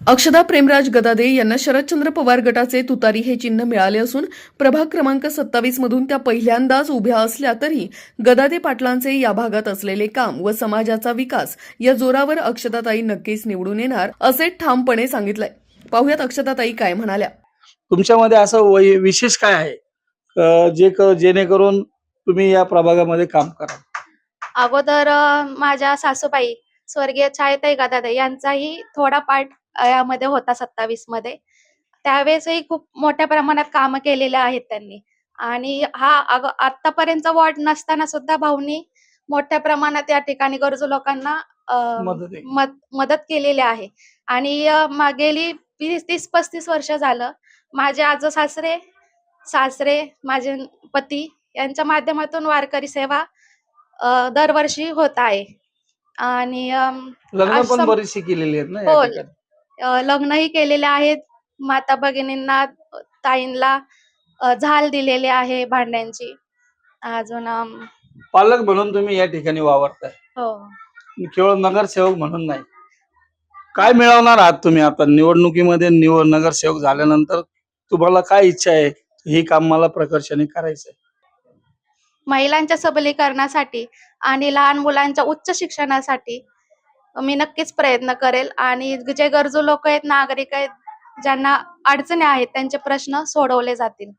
अक्षदा प्रेमराज गदादे यांना शरदचंद्र पवार गटाचे तुतारी हे चिन्ह मिळाले असून प्रभाग क्रमांक सत्तावीस मधून त्या पहिल्यांदाच उभ्या असल्या तरी गदादे पाटलांचे या भागात असलेले काम व समाजाचा विकास या जोरावर अक्षताताई नक्कीच निवडून येणार असे ठामपणे सांगितलंय. पाहुयात अक्षताताई काय म्हणाल्या. तुमच्यामध्ये असं वै- विशेष काय आहे? जे जेणेकरून तुम्ही या प्रभागामध्ये काम करा अगोदर माझ्या सासूबाई स्वर्गीय छायाताई गदादे यांचाही थोडा पार्ट यामध्ये होता सत्तावीसमध्ये. त्यावेळेसही खूप मोठ्या प्रमाणात कामं केलेले आहेत त्यांनी. आणि हा आतापर्यंत वॉर्ड नसताना सुद्धा भाऊनी मोठ्या प्रमाणात या ठिकाणी गरजू लोकांना मदत आहे. मद मदत केलेली आहे. आणि अ, मा- गेली वीस तीस पस्तीस वर्ष झालं. माझे आजो सासरे सासरे माझे पती यांच्या माध्यमातून वारकरी सेवा दरवर्षी होत आहे. आणि केलेली आहेत ना लग्नही केलेले आहेत. माता भगिनींना ताईंना झाल दिलेली आहे भांड्यांची. अजून पालक म्हणून तुम्ही या ठिकाणी वावरताय. हो. केवळ नगरसेवक म्हणून नाही. काय मिळवणार आहात तुम्ही आता? निवडणुकीमध्ये निवड नगरसेवक झाल्यानंतर तुम्हाला काय इच्छा आहे? ही काम मला प्रकर्षाने करायचंय. महिलांच्या सबलीकरणासाठी आणि लहान मुलांच्या उच्च शिक्षणासाठी मी नक्कीच प्रयत्न करेल. आणि जे गरजू लोक आहेत नागरिक आहेत ज्यांना अडचणी आहेत त्यांचे प्रश्न सोडवले जातील.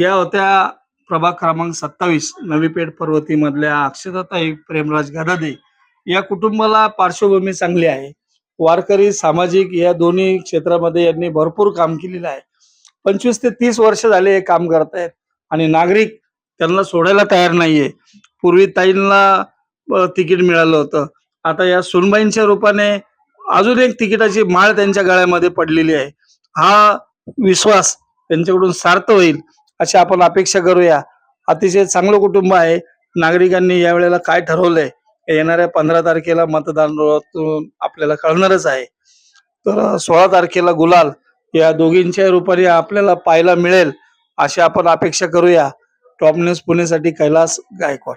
या होत्या प्रभाग क्रमांक सत्तावीस नवी पेठ पर्वती मधल्या अक्षताताई प्रेमराज गदादे या कुटुंबाला पार्श्वभूमी चांगली आहे. वारकरी सामाजिक या दोन्ही क्षेत्रामध्ये यांनी भरपूर काम केलेलं आहे. पंचवीस ते तीस वर्ष झाले हे काम करतायत. आणि नागरिक त्यांना सोडायला तयार नाहीये. पूर्वी ताईंना तिकीट मिळालं होतं. आता या सुनबाईंच्या रूपाने अजून एक तिकिटाची माळ त्यांच्या गळ्यामध्ये पडलेली आहे. हा विश्वास त्यांच्याकडून सार्थ होईल अशी आपण अपेक्षा करूया. अतिशय चांगलं कुटुंब आहे. नागरिकांनी यावेळेला काय ठरवलंय येणाऱ्या पंधरा तारखेला मतदानातून आपल्याला कळणारच आहे. तर सोळा तारखेला गुलाल या दोघींच्या रूपाने आपल्याला पाहायला मिळेल अशी आपण अपेक्षा करूया. टॉप न्यूज पुणेसाठी कैलास गायकवाड.